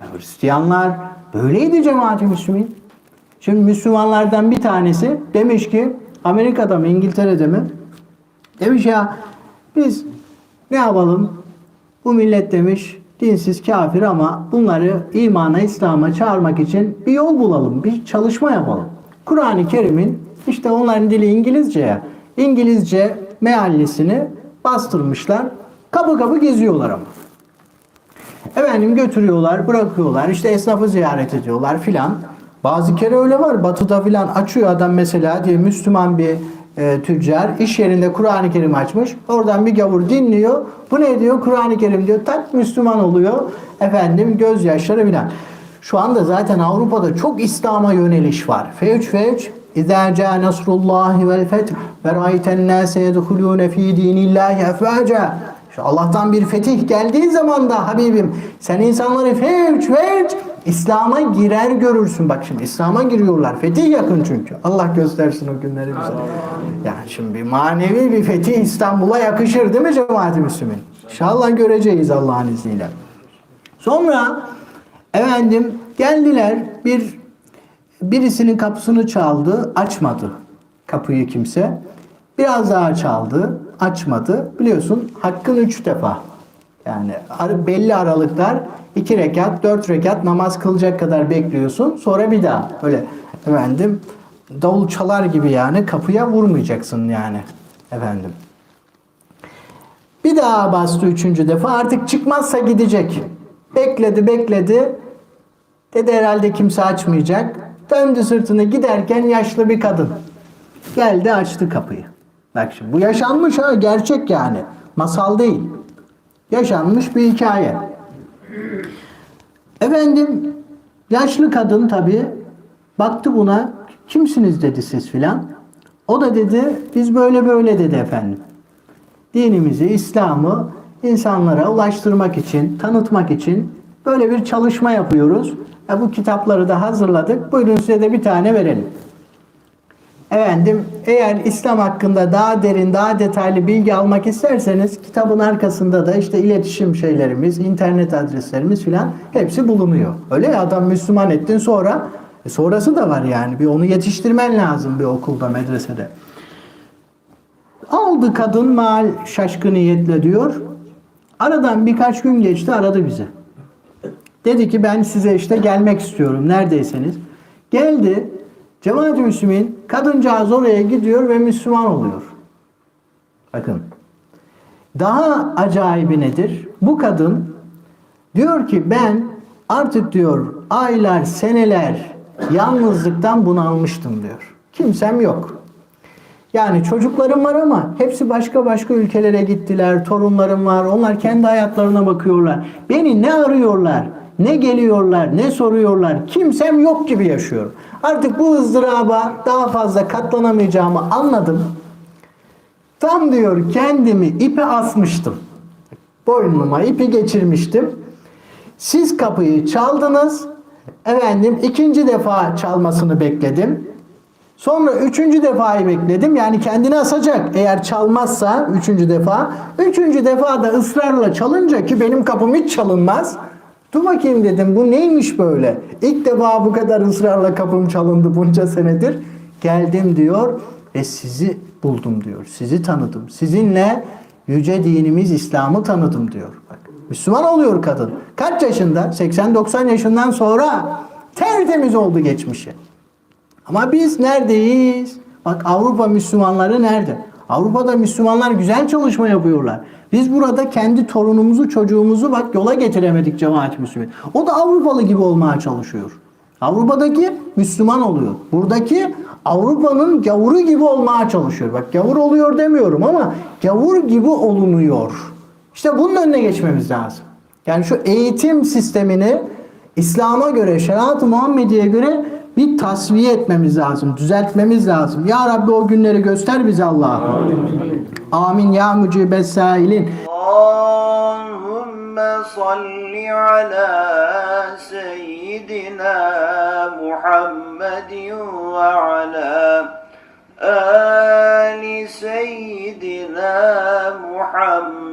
Ya Hristiyanlar böyleydi cemaat-i Müslümin. Şimdi Müslümanlardan bir tanesi demiş ki Amerika'da mı İngiltere'de mi? Demiş ya biz ne yapalım? Bu millet demiş dinsiz kafir ama bunları imana, İslam'a çağırmak için bir yol bulalım, bir çalışma yapalım. Kur'an-ı Kerim'in işte onların dili İngilizce ya. İngilizce meallisini bastırmışlar. Kapı kapı geziyorlar ama. Efendim götürüyorlar, bırakıyorlar. İşte esnafı ziyaret ediyorlar filan. Bazı kere öyle var. Batı'da filan açıyor adam mesela diye Müslüman bir e, tüccar iş yerinde Kur'an-ı Kerim açmış. Oradan bir gavur dinliyor. Bu ne diyor? Kur'an-ı Kerim diyor. Tak Müslüman oluyor. Efendim gözyaşları filan. Şu anda zaten Avrupa'da çok İslam'a yöneliş var. Fevç fevç İzâ câ nasrullâhi vel feth ve râiten nâse yedhulûne fî dînillâhi efvâca. Allah'tan bir fetih geldiği zaman da Habibim sen insanları fevç fevç İslam'a girer görürsün. Bak şimdi İslam'a giriyorlar. Fetih yakın çünkü. Allah göstersin o günleri bize. Yani şimdi bir manevi bir fetih İstanbul'a yakışır değil mi cemaat-i Müslümin? İnşallah göreceğiz Allah'ın izniyle. Sonra efendim geldiler bir birisinin kapısını çaldı açmadı kapıyı kimse. Biraz daha çaldı açmadı. Biliyorsun hakkın üç defa. Yani belli aralıklar iki rekat, dört rekat namaz kılacak kadar bekliyorsun. Sonra bir daha. Öyle efendim davul çalar gibi yani kapıya vurmayacaksın yani efendim. Bir daha bastı üçüncü defa artık çıkmazsa gidecek. Bekledi bekledi. Dedi herhalde kimse açmayacak. Döndü sırtını giderken yaşlı bir kadın. Geldi açtı kapıyı. Bak şimdi bu yaşanmış ha gerçek yani. Masal değil. Yaşanmış bir hikaye. Efendim yaşlı kadın tabi baktı buna kimsiniz dedi siz filan. O da dedi biz böyle böyle dedi efendim. Dinimizi, İslam'ı insanlara ulaştırmak için, tanıtmak için böyle bir çalışma yapıyoruz. E, bu kitapları da hazırladık. Buyurun size de bir tane verelim. Efendim eğer İslam hakkında daha derin, daha detaylı bilgi almak isterseniz kitabın arkasında da işte iletişim şeylerimiz, internet adreslerimiz filan hepsi bulunuyor. Öyle ya adam Müslüman ettin sonra e, sonrası da var yani. Bir onu yetiştirmen lazım bir okulda, medresede. Aldı kadın mal şaşkın niyetle diyor. Aradan birkaç gün geçti aradı bizi. Dedi ki ben size işte gelmek istiyorum neredeyseniz. Geldi. Cemaat-i Müslümin kadıncağız oraya gidiyor ve Müslüman oluyor. Bakın. Daha acayibi nedir? Bu kadın diyor ki ben artık diyor aylar, seneler yalnızlıktan bunalmıştım diyor. Kimsem yok. Yani çocuklarım var ama hepsi başka başka ıülkelere gittiler. Torunlarım var. Onlar kendi hayatlarına bakıyorlar. Beni ne arıyorlar, ne geliyorlar, ne soruyorlar. Kimsem yok gibi yaşıyorum. Artık bu ızdıraba daha fazla katlanamayacağımı anladım. Tam diyor kendimi ipe asmıştım. Boynuma ipi geçirmiştim. Siz kapıyı çaldınız. Efendim ikinci defa çalmasını bekledim. Sonra üçüncü defayı bekledim. Yani kendini asacak. Eğer çalmazsa üçüncü defa. Üçüncü defa da ısrarla çalınca ki benim kapım hiç çalınmaz. Dur bakayım dedim bu neymiş böyle? İlk defa bu kadar ısrarla kapım çalındı bunca senedir. Geldim diyor ve sizi buldum diyor. Sizi tanıdım. Sizinle yüce dinimiz İslam'ı tanıdım diyor. Bak, Müslüman oluyor kadın. Kaç yaşında? 80-90 yaşından sonra tertemiz oldu geçmişi. Ama biz neredeyiz? Bak Avrupa Müslümanları nerede? Avrupa'da Müslümanlar güzel çalışma yapıyorlar. Biz burada kendi torunumuzu, çocuğumuzu bak yola getiremedik cemaat Müslüman. O da Avrupalı gibi olmaya çalışıyor. Avrupa'daki Müslüman oluyor. Buradaki Avrupa'nın gavuru gibi olmaya çalışıyor. Bak gavur oluyor demiyorum ama gavur gibi olunuyor. İşte bunun önüne geçmemiz lazım. Yani şu eğitim sistemini İslam'a göre, şeriat-ı Muhammediye göre bir tasfiye etmemiz lazım, düzeltmemiz lazım. Ya Rabbi o günleri göster bize Allah. Amin. Amin ya mücibe sailin. Allahümme salli ala seyyidina Muhammedin ve ala ali seyyidina Muhammed.